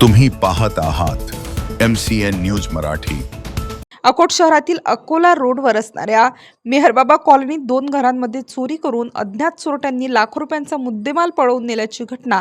तुम्ही पाहत आहात M C N news Marathi. Akot शहरातील अकोला रोडवर असणाऱ्या मेहरबाबा कॉलनीत दोन घरांमध्ये चोरी करून अज्ञात चोरट्यांनी लाखो रुपयांचा मुद्देमाल पळवून नेल्याची घटना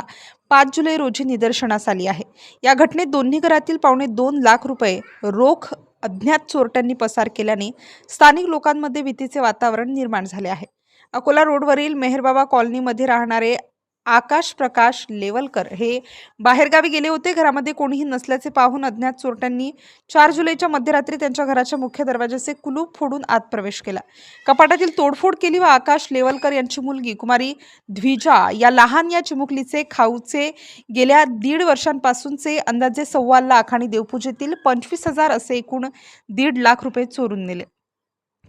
पाच जुलै रोजी निदर्शनास आली आहे. या घटनेत दोन्ही घरातील पावणे दोन लाख रुपये रोख अज्ञात चोरट्यांनी पसार केल्याने स्थानिक लोकांमध्ये भीतीचे वातावरण निर्माण झाले आहे. अकोला रोडवरील मेहरबाबा कॉलनीमध्ये राहणारे आकाश प्रकाश लेवलकर हे बाहेरगावी गेले होते. घरामध्ये कोणीही नसल्याचे पाहून अज्ञात चोरट्यांनी चार जुलैच्या मध्यरात्री त्यांच्या घराच्या मुख्य दरवाजाचे कुलूप फोडून आत प्रवेश केला. कपाटातील तोडफोड केली व आकाश लेवलकर यांची मुलगी कुमारी द्विजा या लहान या चिमुकलीचे खाऊचे गेल्या दीड वर्षांपासूनचे अंदाजे सव्वा लाख आणि देवपूजेतील पंचवीस हजार असे एकूण दीड लाख रुपये चोरून नेले.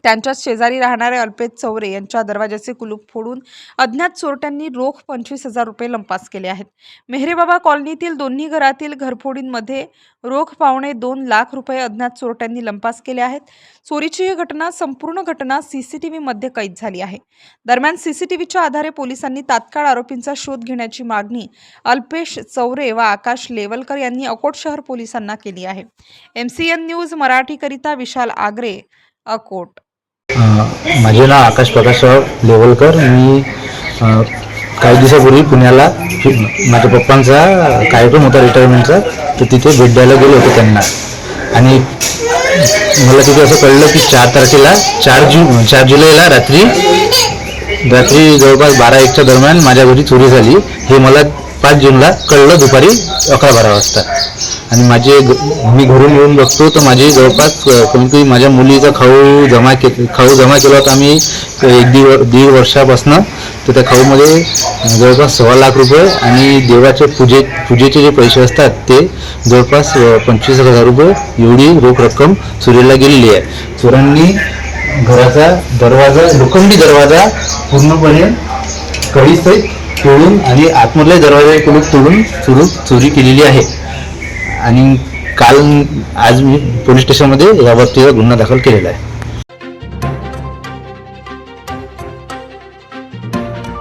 त्यांच्याच शेजारी राहणारे अल्पेश चौरे यांच्या दरवाजाचे कुलूप फोडून अज्ञात चोरट्यांनी रोख पंचवीस हजार रुपये लंपास केले आहेत. मेहरेबाबा कॉलनीतील दोन्ही घरातील घरफोडींमध्ये रोख पावणे दोन लाख रुपये अज्ञात चोरट्यांनी लंपास केले आहेत. चोरीची ही घटना संपूर्ण घटना सीसीटीव्ही मध्ये कैद झाली आहे. दरम्यान सीसीटीव्हीच्या आधारे पोलिसांनी तात्काळ आरोपींचा शोध घेण्याची मागणी अल्पेश चौरे व आकाश लेवलकर यांनी अकोट शहर पोलिसांना केली आहे. एम सी एन न्यूज मराठीकरिता विशाल आगरे अकोट. माझे नाव आकाश प्रकाशराव लेवलकर. मी काही दिवसापूर्वी पुण्याला माझ्या पप्पांचा कार्यक्रम होता रिटायरमेंटचा तर तिथे भेट द्यायला गेलो होतो त्यांना. आणि मला तिथे असं कळलं की चार तारखेला चार जु चार जुलैला रात्री रात्री जवळपास बारा एकच्या दरम्यान माझ्या घरी चोरी झाली. हे मला पाच जूनला कळलं दुपारी अकरा बारा वाजता. आणि माझे मी घरून येऊन बघतो तर माझी जवळपास कोणती माझ्या मुलीचा खाऊ जमा के खाऊ जमा केला होता आम्ही एक दीड दीड वर्षापासनं. तर त्या खाऊमध्ये जवळपास सव्वा लाख रुपये आणि देवाच्या पूजे पूजेचे जे पैसे असतात ते जवळपास पंचवीस हजार रुपये. एवढी रोख रक्कम चोरीला गेलेली आहे. चोरांनी घराचा दरवाजा लोखंडी दरवाजा पूर्णपणे कळीसहित तोडून आणि आतमधले दरवाजे कुलूप तोडून चोरून चोरी केलेली आहे. आणि काल आज मी पोलीस स्टेशनमध्ये याबाबतीचा गुन्हा दाखल केलेला आहे.